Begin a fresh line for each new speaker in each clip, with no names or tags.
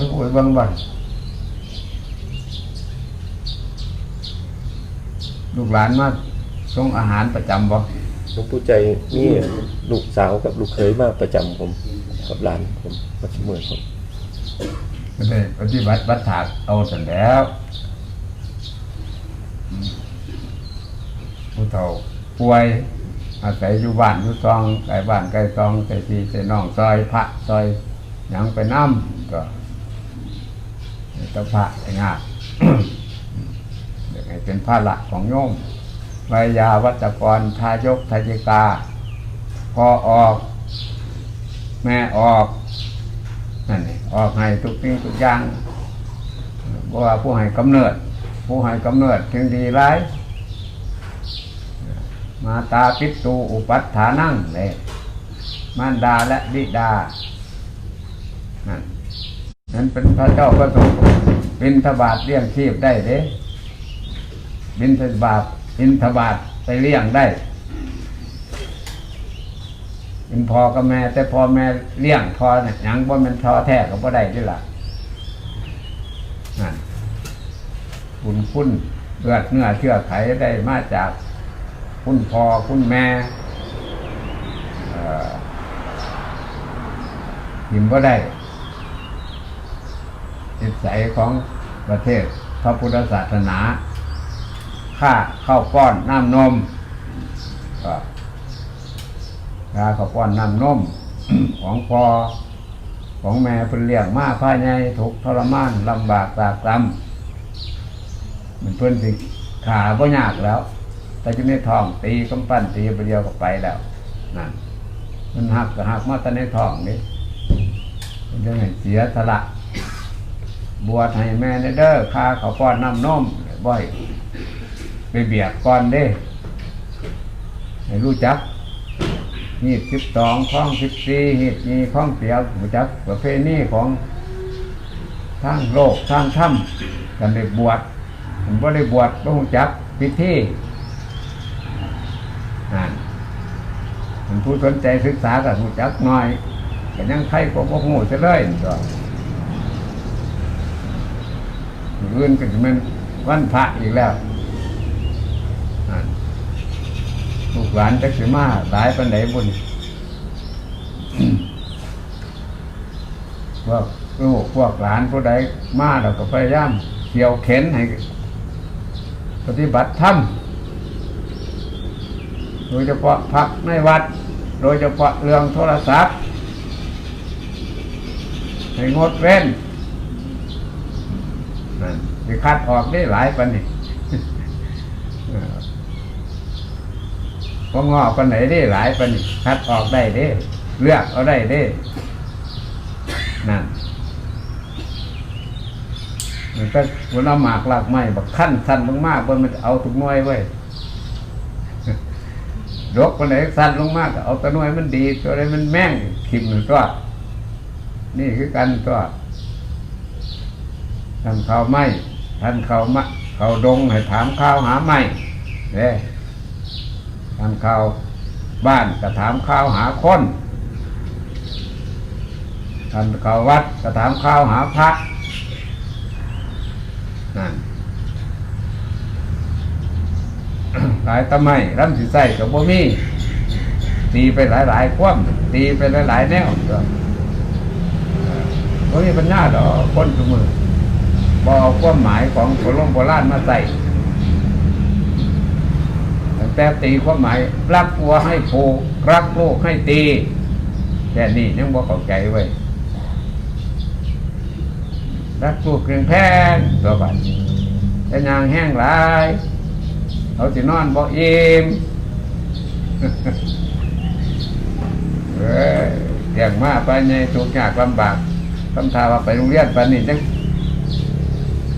ทุกคนบางวันลูกหลานมาส่งอาหารประจำบ่
หลวงปู่ใจมีลูกสาวกับลูกเขยมาประจำผมกับหลานผมมาเสมอผม
ไม่ได้ปฏิบัติวัดถากเอาสันแล้วอืมผู้เฒ่าป่วย อาศัยอยู่บ้านอยู่ซองไกลบ้านไกลซองไกลพี่ไกลน้องซอยพระซอยหยังไปน้ำก็ เจ้าพระไอ้งาเด็กให้เป็นพระหลักของโยมวิยาวัจกรทายกทายิกาพอออก แม่ออกนั่นนี่ออกให้ทุกสิ่งทุกอย่างว่าผู้ให้กำเนิด ผู้ให้กำเนิดจึงดีร้ายมาตาปิตูอุปัฏฐานั่งเลยมารดาและบิดานั่นนั้นเป็นพระเจ้าก็ต้อง บินทบาทเลี้ยงชีพได้เด้บินทบาทบินทบาทไปเลี้ยงได้เป็นพ่อกับแม่แต่พ่อแม่เลี้ยงพ่อเนี่ยยังบ่แมันพ่อแท้ก็บ่ได้ด้วยล่ะนั่นคุณคุณเลือดเนื้อเชื่อไขได้มาจากคุณพ่อคุณแม่เอ่อหิมบ่ได้ จิตใสของประเทศพระพุทธศาสนาค่าข้าวป้อนน้ำนมก็ยาข้าวป้อนน้ำนมของพอของแม่เพิ่นเลี้ยงมาภายในทุกทรมานลำบากตากตำมันเพิ่นสิขาบ่ยากแล้ว แต่จะในท้องตีกำปั้นตีไปเดียวก็ไปแล้วนั่นมันหักก็หักมาแต่ในท้องนี่มันจะให้เสียสละ บวชให้แม่เด้อค่าข้าวป้อนน้ำนมบ่อยไปเบียดก่อนเด้ให้รู้จักหีบสิบสองข้องสิบสี่หีบมีข้องเสียวรู้จักประเพณีของทางโลกทางถ้ำกันได้บวชผมก็ได้บวชก็รู้จักพิธีอ่านผมผู้สนใจศึกษากับรู้จักหน่อยแต่ยังใครก็บ่หูจะเลย ก็อื่นก็จะเป็นวันพระอีกแล้วลูกหลานจักสิมาหลายปันไดบุญพวกลูกพวกหลานผู้ใดมาเราก็พยายามเกี่ยวเข็นให้ปฏิบัติธรรมโดยเฉพาะพักในวัด โดยเฉพาะเรื่องโทรศัพท์ให้งดเว้น นั่นสิคัดออกได้หลายปันนี่ว่างอปันไหนได้หลายปันนี่คัดออกได้เด้ เลือกเอาได้เด้ นั่นมันก็วันละหมากลากไม้บักขั้นสั้นมากๆบนมันเอาทุกน่วยไว้ดกปันไหนสั้นลงมากเอาตัวน่วยมันดี ตัวไหนมันแม่งขิมหนึ่งตัวนี่คือกันตัว ทำข้าวไหมท่านข้าวมะข้าวดงให้ถามข้าวหาไหมเด้ทำข้าวบ้านก็ถามข้าวหาคนทำข้าววัดก็ถามข้าวหาพระนั่นหลายตะไมรำสิใส่กับบ่มีตีไปหลายๆคว่ำตีไปหลายๆแนวก็บ่มีปัญญาดอกคนทุกมือ บ่เอาความหมายของโบราณโบราณมาใส่แต่ตีความหมายรักวัวให้ผูกรักลูกให้ตีแค่นี้ยังบ่เข้าใจไว้รักลูกเพียงแพงตัวบัดแต่ยางแห้งหลายเขาสินอนบ่อิ่มเอ้ยอย่างมาไปในทุกข์ยากลำบากคำทาว่าไปโรงเรียนปานนี้จัง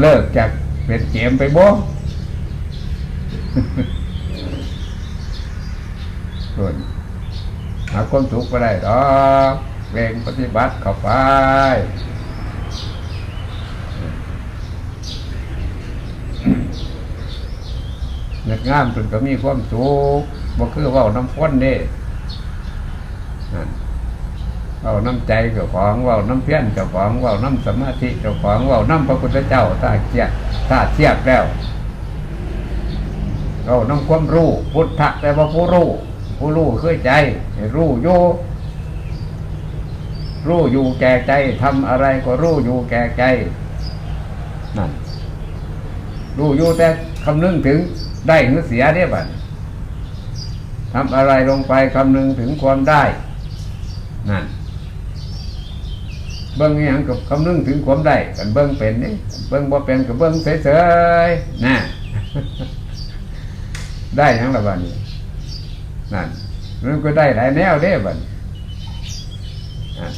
เลิกจากเป็นเกมไปบ่ส่วนหาความสุขไปได้ดอเร่งปฏิบัติเข้าไปเงดงามจนก็มีความสุขบ่คือว่าน้ำข้นเนั่น เว้าน้ำใจเจ้าของเว้าน้ำเพี้ยนเจ้าของเว้าน้ำสมาธิเจ้าของเว้าน้ำพระพุทธเจ้าถ้าเทียบถ้าเทียบแล้วเว้าน้ำความรู้พุทธะแปลว่าผู้รู้ผู้รู้คือใจ รู้อยู่รู้อยู่แก่ใจทำอะไรก็รู้อยู่แก่ใจนั่นรู้อยู่แต่คำนึงถึงได้หรือเสียเนี่ยบัดทำอะไรลงไปคำนึงถึงความได้นั่น เบิ้งอย่างกับคำนึงถึงความได้กันเบิ้งเป็นนี่เบิ้งบ่เป็นกับเบิ้งเฉยๆน่ะได้หยังละบันนั่นมันก็ได้หลายแนวเด้บันอะ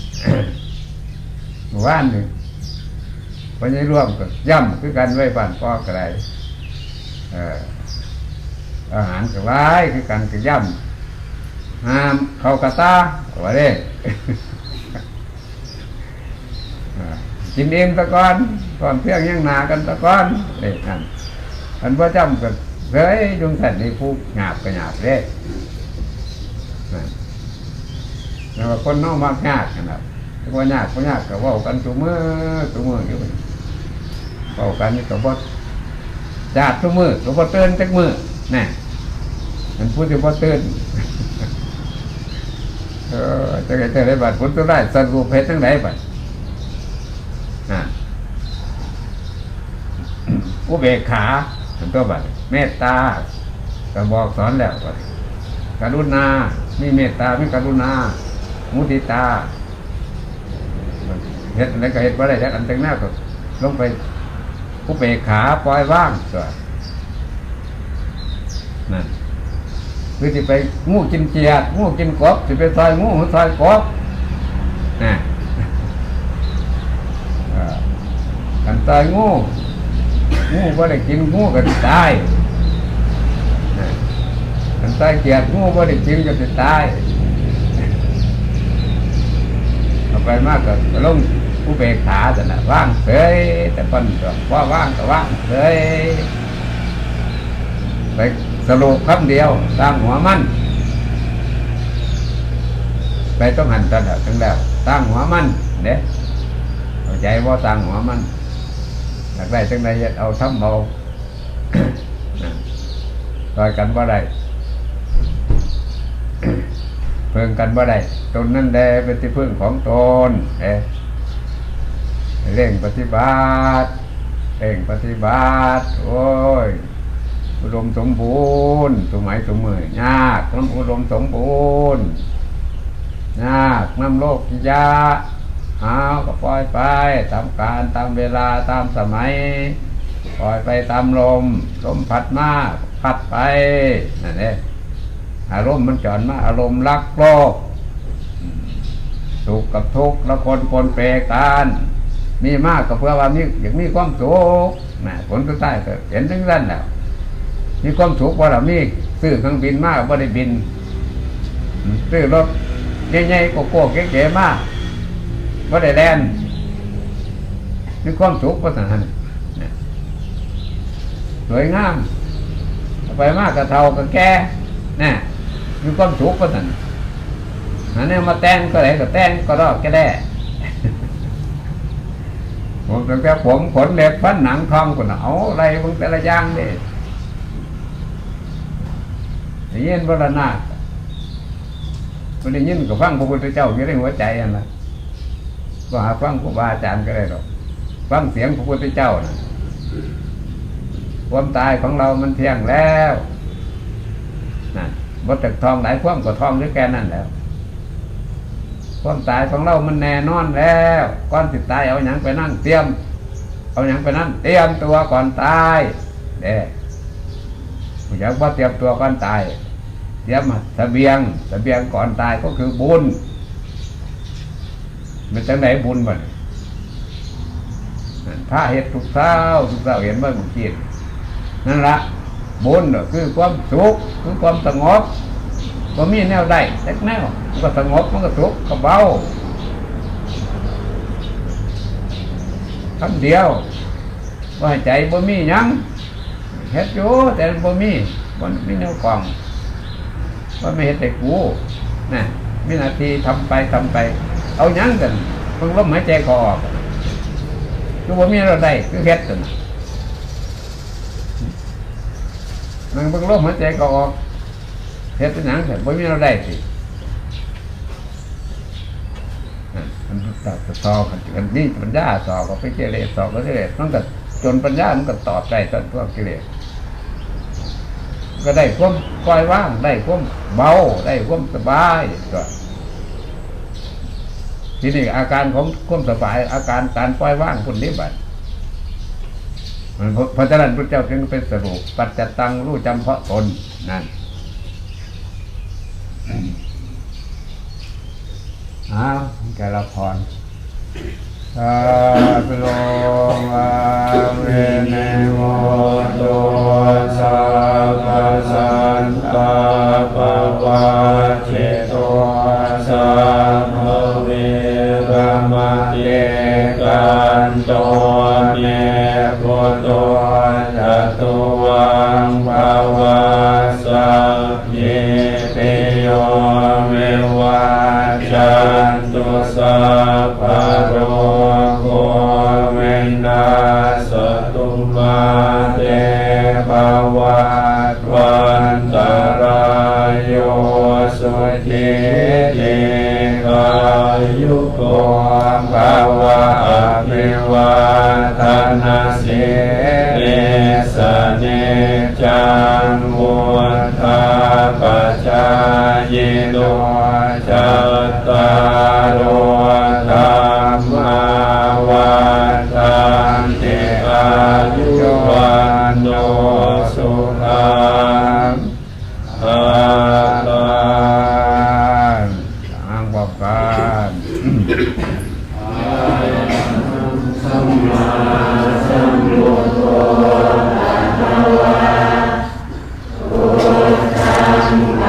เมื่อว่านหนึ่งวันนี้ร่วมกับย่ำคือกันไว้บ้านพ่อกระไรเอ่ออาหารกับไว้คือกันกับย่ำห้ามเข้ากระตาว่าเด้ อ่า กินเองตะกอนก่อนเพียงยังหนากันตะกอนเด็กนั่นอันพ่อจำกับเฮ้ยยุงสันนี่ผู้หยาบก็หยาบเด้นั่นแล้วคนน้องมากยากนะครับแต่ว่ายากก็ยากก็เว่ากันตัวมือตัวมืออยู่เว้ากันนี่ก็บ่จาดตัวมือก็บ่เตือนจักมือน่ะมันพูดถึงบ่เตือนเออจะไงจะได้บัตรผลตัวได้สรุปเพชรทั้งไหนบัตร นะอุเบกขาเป็นตัวบัตเมตตาก็บอกสอนแล้วบัตกรุณา มีเมตตา มีกรุณา มุติตาเฮ็ดอะไรก็เฮ็ดบ่ได้เฮ็ดอันแต่งหน้าก็ลงไปอุเบกขาปล่อยว่างตัวนั่นคือจะไปงูกินเจียดงูกินกบจะไปซอยงูซอยกบนะเอ่อ กันซอยงูงูก็ได้กินงูก็จะตายอันซอยเจียดงูก็ได้กินก็จะตายเอาไปมากก็ลงผู้เบกขาแต่นะว่างเฉยแต่ปันก็ว่าว่างก็ว่างเฉยไปสรุปคำเดียวสร้างหัวมันไปต้องหันตอนแล้วถึงแล้วสร้งหัวมันเด้เข้าใจว่าสร้งหัวมัน อยากได้จังใดเฮ็ดเอาทำเอาต่อยกันบ่ได้เพิ่งกันบ่ได้ตนนั่นแลเป็นที่พึ่งของตนเด้เร่งปฏิบัติเร่งปฏิบัติ โอ้ย อุดมสมบูรณ์สมัยสมัยยากต้องอุดมสมบูรณ์ยากน้ำโลกยา เอาก็ปล่อยไปตามการตามเวลาตามสมัย ปล่อยไปตามลม ลมพัดมาพัดไปนั่นเองอารมณ์มันจอนมาอารมณ์รักโลกสุขกับทุกข์ละคนคนเปรกันมีมากก็เพื่อว่ามีอย่างมีความสุขนะผลสุดท้ก็เห็นถึงนั้นแล้วมีความสุขว่าเรามีซื้อเครื่องบินมากว่ได้บินซื้อรถใหญ่ๆโก้ๆเก๋ๆมาก ว่ได้แลนมีความสุขว่าสันสวยงามไปมากกระเทากระแก่น่ะมีความสุขว่าสันอันนี้มาแต่งก็ไหนก็แต่งก็รอกก็ได้ผมตั้งแต่ผมขนเล็บฟันหนังทองก็หนาวอะไรบางแต่ละอย่างเด้ได้ยินบรณาไม่ได้ยินก็ฟังพระพุทธเจ้าอยู่ในหัวใจอันละ ก็หาฟังครูบาอาจารย์ก็ได้หรอกฟังเสียงพระพุทธเจ้านะความตายของเรามันเที่ยงแล้วนะบจากทองหลายความก็ทองด้วยแค่นั้นแล้ว ความตายของเรามันแน่นอนแล้วก่อนสิตายเอาอย่างไปนั่งเตรียม เอาอย่างไปนั่งเตรียมตัวก่อนตายเด้ผู้อยากว่าเตรียมตัวก่อนตาย เตรียมเสบียงเสบียงก่อนตายก็คือบุญ มันจะไหนบุญมันถ้าเหตุทุกเศร้าทุกเศร้าเห็นว่าบุญจิตนั่นละบุญคือความสุขคือความสงบก็มีแนวใดแต่แนวมันก็สงบมันก็สุขก็เบาคำเดียวว่าใจบ่มียังเฮ็ดอยู่แต่บ่มีบ่มีแนวกองว่าไม่เฮ็ดแต่กูนะมีนาทีทำไปทำไป เอายังกันเพิ่งลมหายใจเขาออกคือว่ามีเราได้คือเฮ็ดกันมันเพิ่งลมหายใจเขาออกเฮ็ดเป็นหยังแต่ว่ามีเราได้สิมันตัดสอกันนี่ปัญญาสอก็ไปเจริญสอก็เจริญมันก็จนปัญญามันก็ตอบได้ตอนพวกกิเลสก็ได้ความปล่อยว่างได้ความเบาได้ความสบายก็ ทีนี้อาการของความสบาย อาการการปล่อยว่างคนนี้บัดเพราะฉะนั้นพระเจ้าจึงเป็นสรุปปัจจตังรู้จำเพาะตนนั่นอ้าวแกละพรอาปโลมาเวเนโมโตสัพพสันตาปวาเจ เตาวะ one